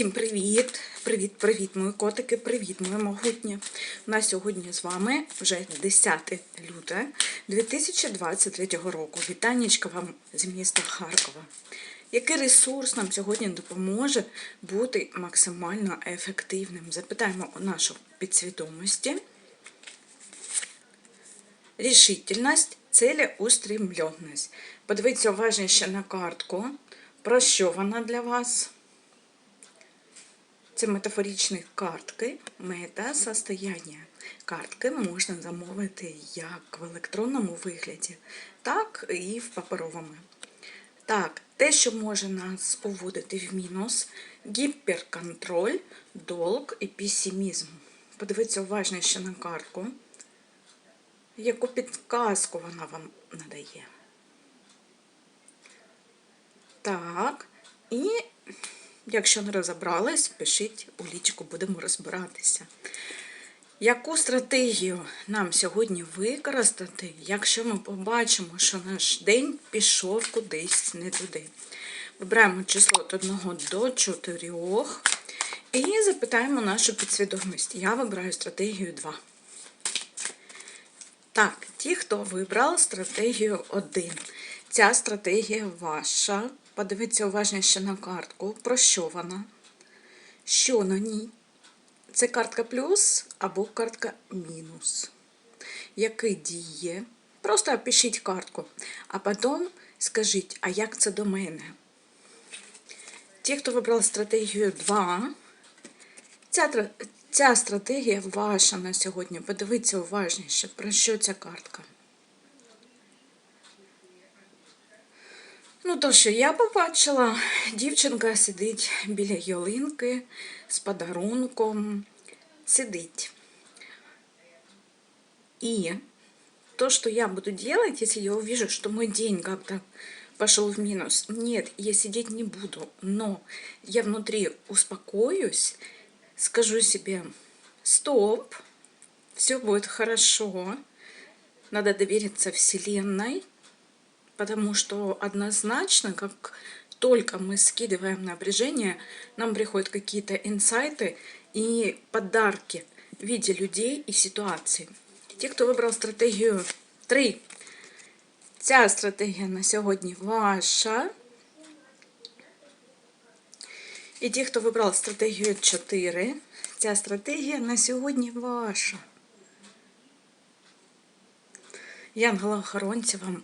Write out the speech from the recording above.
Всім привіт! Привіт-привіт, мої котики, привіт, мої могутні. У нас сьогодні з вами вже 10 люте 2023 року. Вітаннячка вам з міста Харкова. Який ресурс нам сьогодні допоможе бути максимально ефективним? Запитаємо у нашу підсвідомості. Рішительність, цілеустремленность. Подивіться уважніше на картку. Про що вона для вас? Це метафоричні картки, мета состояння. Картки можна замовити як в електронному вигляді, так і в паперовому. Так, те, що може нас уводити в мінус, гіперконтроль, долг і песимізм. Подивіться уважніше на картку, яку підказку вона вам надає. Так, і Якщо не розібрались, пишіть у лічку, будемо розбиратися. Яку стратегію нам сьогодні використати, якщо ми побачимо, що наш день пішов кудись не туди? Вибираємо число від 1 до 4 і запитаємо нашу підсвідомість. Я вибираю стратегію 2. Так, ті, хто вибрав стратегію 1. Ця стратегія ваша. Подивіться уважніше на картку. Про що вона? Що на ній? Це картка плюс або картка мінус. Який діє? Просто опишіть картку, а потім скажіть, а як це до мене? Ті, хто вибрав стратегію 2, ця, ця стратегія ваша на сьогодні. Подивіться уважніше, про що ця картка. Ну, то, що я побачила, дівчинка сидить біля ялинки з подарунком, сидить. И то, что я буду делать, если я увижу, что мой день как-то пошел в минус, нет, я сидеть не буду, но я внутри успокоюсь, скажу себе, стоп, все будет хорошо, надо довериться Вселенной, потому что однозначно, как только мы скидываем напряжение, нам приходят какие-то инсайты и подарки в виде людей и ситуаций. Те, хто вибрав стратегію 3, ця стратегія на сьогодні ваша. І ті, хто вибрав стратегію 4, ця стратегія на сьогодні ваша. Янгола охоронця вам